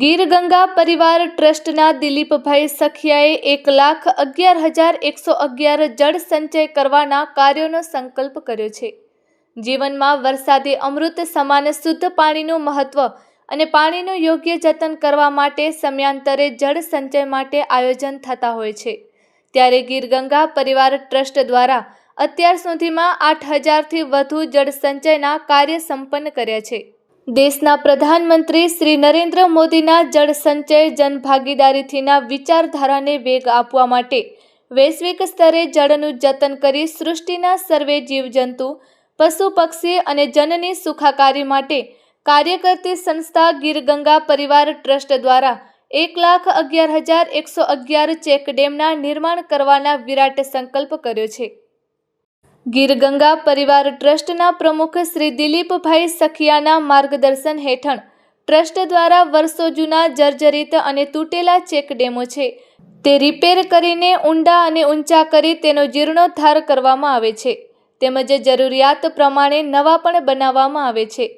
ગીર ગંગા પરિવાર ટ્રસ્ટના દિલીપભાઈ સખિયાએ એક લાખ અગિયાર હજાર એકસો અગિયાર જળ સંચય કરવાના કાર્યોનો સંકલ્પ કર્યો છે. જીવનમાં વરસાદી અમૃત સમાન શુદ્ધ પાણીનું મહત્વ અને પાણીનું યોગ્ય જતન કરવા માટે સમયાંતરે જળ સંચય માટે આયોજન થતા હોય છે. ત્યારે ગીર ગંગા પરિવાર ટ્રસ્ટ દ્વારા અત્યાર સુધીમાં આઠ હજારથી વધુ જળ સંચયના કાર્ય સંપન્ન કર્યા છે. દેશના પ્રધાનમંત્રી શ્રી નરેન્દ્ર મોદીના જળ સંચય, જનભાગીદારીથીના વિચારધારાને વેગ આપવા માટે વૈશ્વિક સ્તરે જળનું જતન કરી સૃષ્ટિના સર્વે જીવજંતુ, પશુ પક્ષી અને જનની સુખાકારી માટે કાર્ય કરતી સંસ્થા ગીરગંગા પરિવાર ટ્રસ્ટ દ્વારા એક લાખ અગિયાર હજાર એકસો અગિયાર ચેકડેમના નિર્માણ કરવાના વિરાટ સંકલ્પ કર્યો છે. ગીર ગંગા પરિવાર ટ્રસ્ટના પ્રમુખ શ્રી દિલીપભાઈ સખિયાના માર્ગદર્શન હેઠળ ટ્રસ્ટ દ્વારા વર્ષો જૂના જર્જરિત અને તૂટેલા ચેકડેમો છે. તે રિપેર કરીને ઊંડા અને ઊંચા કરી તેનો જીર્ણોદ્ધાર કરવામાં આવે છે. તેમજ જરૂરિયાત પ્રમાણે નવા પણ બનાવવામાં આવે છે.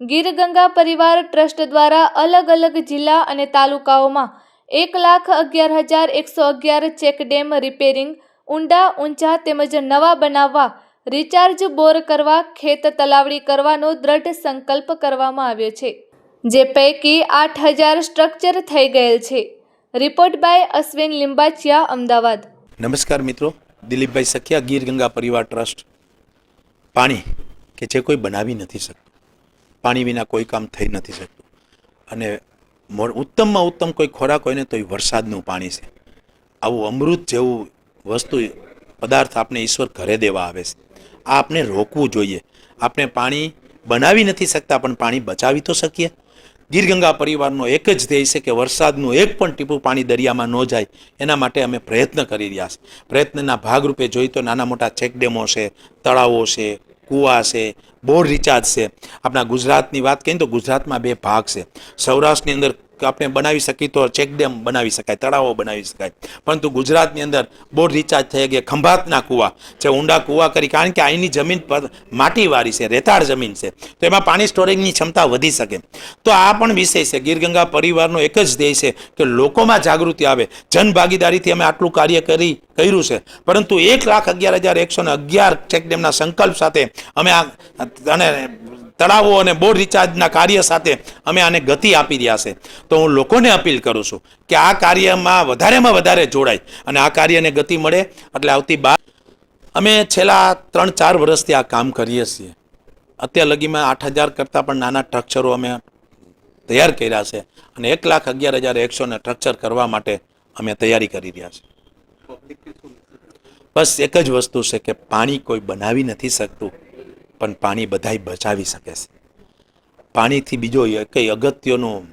ગીર ગંગા પરિવાર ટ્રસ્ટ દ્વારા અલગ અલગ જિલ્લા અને તાલુકાઓમાં એક લાખ અગિયાર હજાર એકસો અગિયાર ચેકડેમ રિપેરિંગ ઊંડા, ઊંચા તેમજ નવા બનાવવા રિચાર્જ બોર કરવા, ખેત તલાવડી કરવાનો દ્રઢ સંકલ્પ કરવામાં આવ્યો છે, જે પૈકી આઠ હજાર સ્ટ્રક્ચર થઈ ગયેલ છે. Report by Ashwin Limbachiya, Ahmedabad. નમસ્કાર મિત્રો, દિલીપભાઈ સખિયા, ગીર ગંગા પરિવાર ટ્રસ્ટ. પાણી કે જે કોઈ બનાવી નથી શકતું, પાણી વિના કોઈ કામ થઈ નથી શકતું. અને ઉત્તમમાં ઉત્તમ કોઈ ખોરાક હોય ને તો એ વરસાદનું પાણી છે. આવું અમૃત જેવું વસ્તુ, પદાર્થ આપણે ઈશ્વર ઘરે દેવા આવે છે. આ આપણે રોકવું જોઈએ. આપણે પાણી બનાવી નથી શકતા, પણ પાણી બચાવી તો શકીએ. ગીરગંગા પરિવારનો એક જ ધ્યેય છે કે વરસાદનું એક પણ ટીપું પાણી દરિયામાં ન જાય. એના માટે અમે પ્રયત્ન કરી રહ્યા છે. પ્રયત્નના ભાગરૂપે જોઈએ તો નાના મોટા ચેકડેમો છે, તળાવો છે, કૂવા છે, બોર રિચાર્જ છે. આપણા ગુજરાતની વાત કરીએ તો ગુજરાતમાં બે ભાગ છે. સૌરાષ્ટ્રની અંદર આપણે બનાવી શકીએ તો ચેકડેમ બનાવી શકાય, તળાવો બનાવી શકાય. પરંતુ ગુજરાતની અંદર બોર રિચાર્જ થઈ ગયા, ખંભાતના કૂવા જે ઊંડા કૂવા કરી, કારણ કે અહીંની જમીન પર માટીવાળી છે, રેતાળ જમીન છે. તો એમાં પાણી સ્ટોરેજની ક્ષમતા વધી શકે. તો આ પણ વિષય છે. ગીરગંગા પરિવારનો એક જ ધ્યેય છે કે લોકોમાં જાગૃતિ આવે. જનભાગીદારીથી અમે આટલું કાર્ય કરી, કર્યું છે. પરંતુ એક લાખ અગિયાર હજાર એકસો ને અગિયાર ચેકડેમના સંકલ્પ સાથે અમે આ અને તળાવો અને બોર રિચાર્જના કાર્ય સાથે અમે આને ગતિ આપી રહ્યા છે. તો હું લોકોને અપીલ કરું છું કે આ કાર્યમાં વધારેમાં વધારે જોડાય અને આ કાર્યને ગતિ મળે. એટલે આવતી બાર અમે છેલ્લા ત્રણ ચાર વર્ષથી આ કામ કરીએ છીએ. અત્યાર લગીમાં આઠ હજાર કરતાં પણ નાના સ્ટ્રક્ચરો અમે તૈયાર કર્યા છે અને એક લાખ અગિયાર હજાર એકસોને સ્ટ્રક્ચર કરવા માટે અમે તૈયારી કરી રહ્યા છીએ. બસ એક જ વસ્તુ છે કે પાણી કોઈ બનાવી નથી શકતું. પણ પાણી બધાય બચાવી શકે છે. પાણીથી બીજો કંઈ અગત્યનું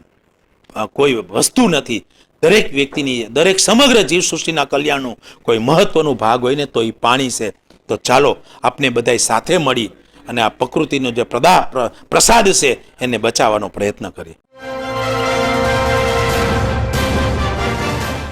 કોઈ વસ્તુ નથી. દરેક વ્યક્તિની, દરેક સમગ્ર જીવસૃષ્ટિના કલ્યાણનું કોઈ મહત્વનું ભાગ હોય ને તો એ પાણી છે. તો ચાલો આપણે બધાય સાથે મળી અને આ પ્રકૃતિનો જે પ્રદા, પ્ર- પ્રસાદ છે એને બચાવવાનો પ્રયત્ન કરીએ.